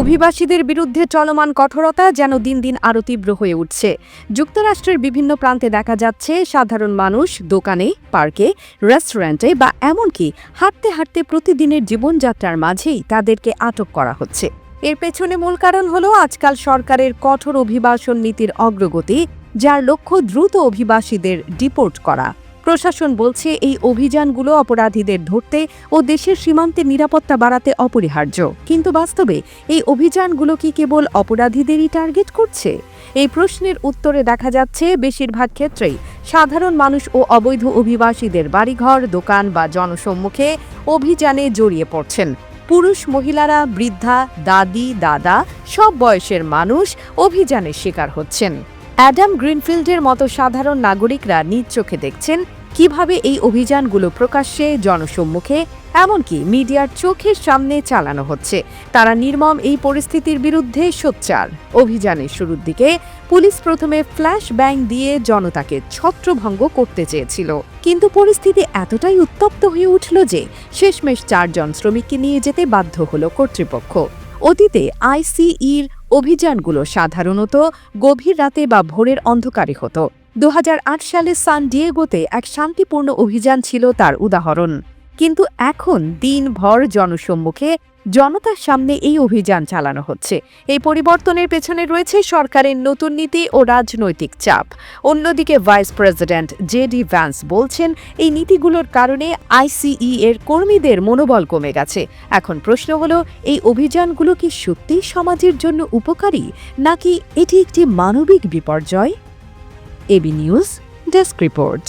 অভিবাসীদের বিরুদ্ধে চলমান কঠোরতা যেন দিন দিন আরও তীব্র হয়ে উঠছে। যুক্তরাষ্ট্রের বিভিন্ন প্রান্তে দেখা যাচ্ছে সাধারণ মানুষ দোকানে, পার্কে, রেস্টুরেন্টে বা এমনকি হাঁটতে হাঁটতে প্রতিদিনের জীবনযাত্রার মাঝেই তাদেরকে আটক করা হচ্ছে। এর পেছনে মূল কারণ হল আজকাল সরকারের কঠোর অভিবাসন নীতির অগ্রগতি, যার লক্ষ্য দ্রুত অভিবাসীদের ডিপোর্ট করা। প্রশাসন বলছে এই অভিযানগুলো অপরাধীদের ধরতে ও দেশের সীমান্তে নিরাপত্তা বাড়াতে অপরিহার্য। কিন্তু বাস্তবে এই অভিযানগুলো কি কেবল অপরাধীদেরই টার্গেট করছে? এই প্রশ্নের উত্তরে দেখা যাচ্ছে, বেশিরভাগ ক্ষেত্রেই সাধারণ মানুষ ও অবৈধ অভিবাসীদের বাড়িঘর, দোকান বা জনসম্মুখে অভিযানে জড়িয়ে পড়ছেন। পুরুষ মহিলারা, বৃদ্ধা, দাদি, দাদা, সব বয়সের মানুষ অভিযানের শিকার হচ্ছেন। অ্যাডাম গ্রিনফিল্ডের মতো সাধারণ নাগরিকরা নিজ চোখে দেখছেন কীভাবে এই অভিযানগুলো প্রকাশ্যে জনসম্মুখে, এমনকি মিডিয়ার চোখের সামনে চালানো হচ্ছে। তারা নির্মম এই পরিস্থিতির বিরুদ্ধে সোচ্চার। অভিযানের শুরুর দিকে পুলিশ প্রথমে ফ্ল্যাশ ব্যাং দিয়ে জনতাকে ছত্রভঙ্গ করতে চেয়েছিল। কিন্তু পরিস্থিতি এতটাই উত্তপ্ত হয়ে উঠল যে শেষমেশ চারজন শ্রমিককে নিয়ে যেতে বাধ্য হল কর্তৃপক্ষ। অতীতে আইসিইর অভিযানগুলো সাধারণত গভীর রাতে বা ভোরের অন্ধকারে হতো। দু হাজার আট সালে সান ডিয়েগোতে এক শান্তিপূর্ণ অভিযান ছিল তার উদাহরণ। কিন্তু এখন দিনভর জনসম্মুখে জনতার সামনে এই অভিযান চালানো হচ্ছে। এই পরিবর্তনের পেছনে রয়েছে সরকারের নতুন নীতি ও রাজনৈতিক চাপ। অন্যদিকে vice president J D Vance বলছেন, এই নীতিগুলোর কারণে আইসিই এর কর্মীদের মনোবল কমে গেছে। এখন প্রশ্ন হলো, এই অভিযানগুলো কি সত্যিই সমাজের জন্য উপকারী, নাকি এটি একটি মানবিক বিপর্যয়? AB news, desk report.